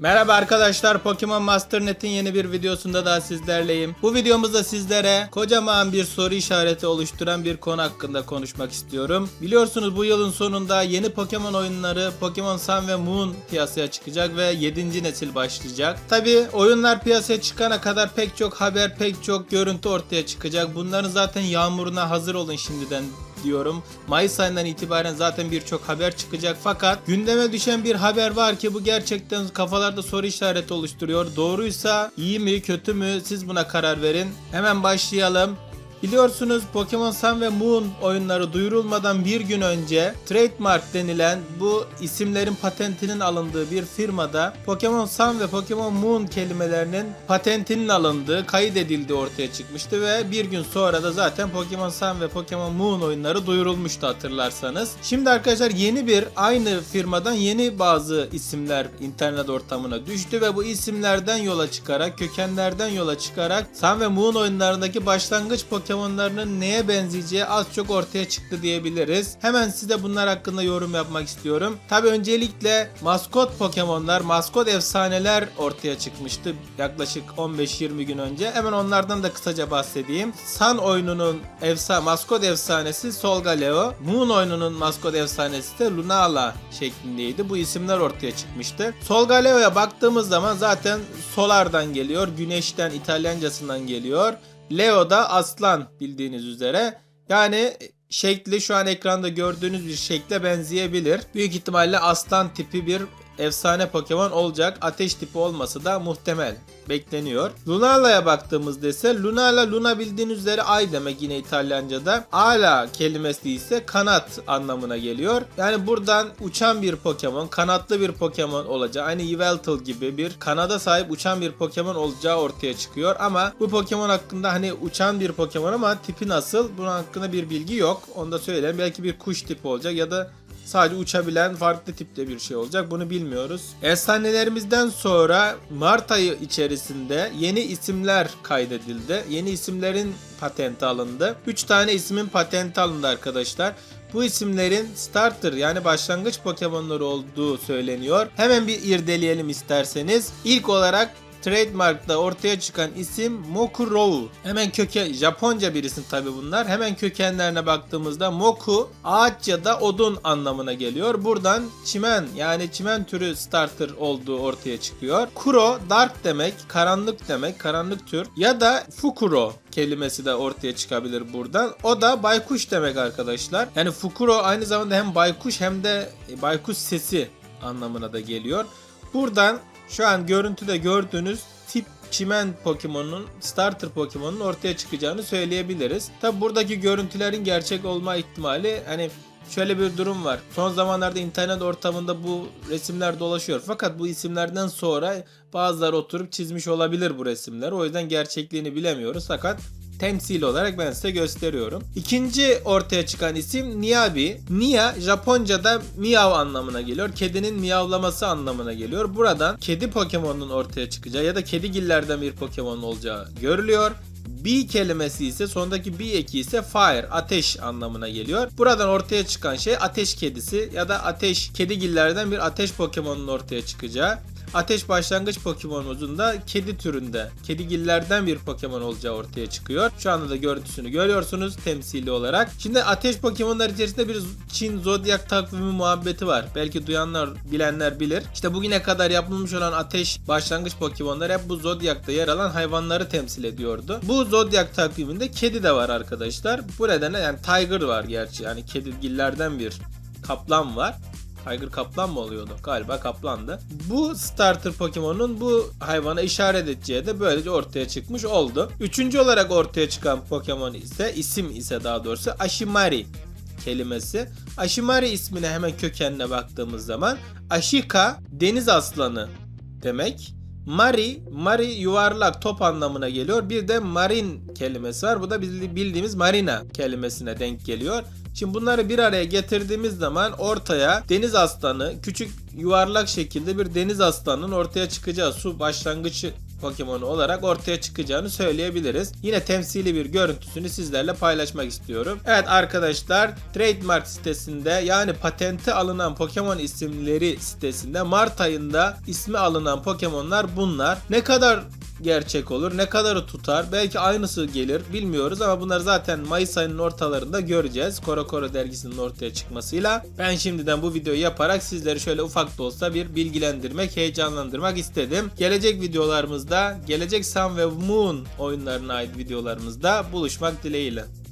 Merhaba arkadaşlar Pokemon Master Net'in yeni bir videosunda daha sizlerleyim. Bu videomuzda sizlere kocaman bir soru işareti oluşturan bir konu hakkında konuşmak istiyorum. Biliyorsunuz bu yılın sonunda yeni Pokemon oyunları Pokemon Sun ve Moon piyasaya çıkacak ve 7. nesil başlayacak. Tabi oyunlar piyasaya çıkana kadar pek çok haber pek çok görüntü ortaya çıkacak. Bunların zaten yağmuruna hazır olun şimdiden diyorum. Mayıs ayından itibaren zaten birçok haber çıkacak fakat gündeme düşen bir haber var ki bu gerçekten kafalarda soru işareti oluşturuyor. Doğruysa iyi mi kötü mü siz buna karar verin. Hemen başlayalım. Biliyorsunuz Pokemon Sun ve Moon oyunları duyurulmadan bir gün önce trademark denilen bu isimlerin patentinin alındığı bir firmada Pokemon Sun ve Pokemon Moon kelimelerinin patentinin alındığı, kaydedildiği ortaya çıkmıştı ve bir gün sonra da zaten Pokemon Sun ve Pokemon Moon oyunları duyurulmuştu hatırlarsanız. Şimdi arkadaşlar yeni bir aynı firmadan yeni bazı isimler internet ortamına düştü ve bu isimlerden yola çıkarak, kökenlerden yola çıkarak Sun ve Moon oyunlarındaki başlangıç Pokemon'larının neye benzeyeceği az çok ortaya çıktı diyebiliriz. Hemen size bunlar hakkında yorum yapmak istiyorum. Tabi öncelikle maskot Pokemon'lar, maskot efsaneler ortaya çıkmıştı yaklaşık 15-20 gün önce. Hemen onlardan da kısaca bahsedeyim. Sun oyununun efsa maskot efsanesi Solgaleo, Moon oyununun maskot efsanesi de Lunala şeklindeydi. Bu isimler ortaya çıkmıştı. Solgaleo'ya baktığımız zaman zaten Solar'dan geliyor, Güneş'ten İtalyancasından geliyor. Leo da aslan bildiğiniz üzere. Yani şekli şu an ekranda gördüğünüz bir şekle benzeyebilir. Büyük ihtimalle aslan tipi bir efsane Pokemon olacak. Ateş tipi olması da muhtemel. Bekleniyor. Lunala'ya baktığımızda ise Lunala Luna bildiğiniz üzere ay demek yine İtalyanca'da. Ala kelimesi ise kanat anlamına geliyor. Yani buradan uçan bir Pokemon, kanatlı bir Pokemon olacağı, aynı Yveltal gibi bir kanada sahip uçan bir Pokemon olacağı ortaya çıkıyor. Ama bu Pokemon hakkında hani uçan bir Pokemon ama tipi nasıl? Bunun hakkında bir bilgi yok. Onu da söyleyeyim. Belki bir kuş tipi olacak ya da Sadece uçabilen farklı tipte bir şey olacak. Bunu bilmiyoruz. Efsanelerimizden sonra Mart ayı içerisinde yeni isimler kaydedildi. Yeni isimlerin patenti alındı. 3 tane ismin patenti alındı arkadaşlar. Bu isimlerin starter yani başlangıç Pokemon'ları olduğu söyleniyor. Hemen bir irdeleyelim isterseniz. İlk olarak Trademark'ta ortaya çıkan isim Mokurou. Hemen köke Japonca bir isim tabi bunlar. Hemen kökenlerine baktığımızda Moku ağaç ya da odun anlamına geliyor. Buradan çimen yani çimen türü starter olduğu ortaya çıkıyor. Kuro dark demek, karanlık demek, karanlık tür ya da Fukuro kelimesi de ortaya çıkabilir buradan. O da baykuş demek arkadaşlar. Yani Fukuro aynı zamanda hem baykuş hem de baykuş sesi anlamına da geliyor. Buradan şu an görüntüde gördüğünüz tip çimen Pokemon'un starter Pokemon'un ortaya çıkacağını söyleyebiliriz. Tabi buradaki görüntülerin gerçek olma ihtimali hani şöyle bir durum var. Son zamanlarda internet ortamında bu resimler dolaşıyor. Fakat bu isimlerden sonra bazıları oturup çizmiş olabilir bu resimler. O yüzden gerçekliğini bilemiyoruz. Fakat temsil olarak ben size gösteriyorum. İkinci ortaya çıkan isim Niabi. Nia Japonca'da miyav anlamına geliyor. Kedinin miyavlaması anlamına geliyor. Buradan kedi Pokemon'un ortaya çıkacağı ya da kedigillerden bir Pokemon olacağı görülüyor. B kelimesi ise sondaki B eki ise fire, ateş anlamına geliyor. Buradan ortaya çıkan şey ateş kedisi ya da ateş kedigillerden bir ateş Pokemon'un ortaya çıkacağı. Ateş başlangıç Pokemon'umuzun da kedi türünde, kedigillerden bir Pokemon olacağı ortaya çıkıyor. Şu anda da görüntüsünü görüyorsunuz temsili olarak. Şimdi ateş Pokemon'lar içerisinde bir Çin Zodiac takvimi muhabbeti var. Belki duyanlar, bilenler bilir. İşte bugüne kadar yapılmış olan ateş başlangıç Pokemon'lar hep bu Zodiac'ta yer alan hayvanları temsil ediyordu. Bu Zodiac takviminde kedi de var arkadaşlar. Bu nedenle yani Tiger var gerçi. Yani kedigillerden bir kaplan var. Tiger kaplan mı oluyordu? Galiba kaplandı. Bu starter Pokemon'un bu hayvana işaret edeceği de böylece ortaya çıkmış oldu. Üçüncü olarak ortaya çıkan Pokemon ise isim ise daha doğrusu Ashimari kelimesi. Ashimari ismine hemen kökenine baktığımız zaman Ashika deniz aslanı demek. Mari, Mari yuvarlak top anlamına geliyor. Bir de marin kelimesi var. Bu da bildiğimiz marina kelimesine denk geliyor. Şimdi bunları bir araya getirdiğimiz zaman ortaya deniz aslanı küçük yuvarlak şekilde bir deniz aslanının ortaya çıkacağı su başlangıcı Pokemon olarak ortaya çıkacağını söyleyebiliriz. Yine temsili bir görüntüsünü sizlerle paylaşmak istiyorum. Evet arkadaşlar Trademark sitesinde yani patenti alınan Pokemon isimleri sitesinde Mart ayında ismi alınan Pokemon'lar bunlar. Ne kadar gerçek olur. Ne kadarı tutar? Belki aynısı gelir. Bilmiyoruz ama bunları zaten Mayıs ayının ortalarında göreceğiz. Koro Koro dergisinin ortaya çıkmasıyla. Ben şimdiden bu videoyu yaparak sizleri şöyle ufak da olsa bir bilgilendirmek, heyecanlandırmak istedim. Gelecek videolarımızda, gelecek Sun ve Moon oyunlarına ait videolarımızda buluşmak dileğiyle.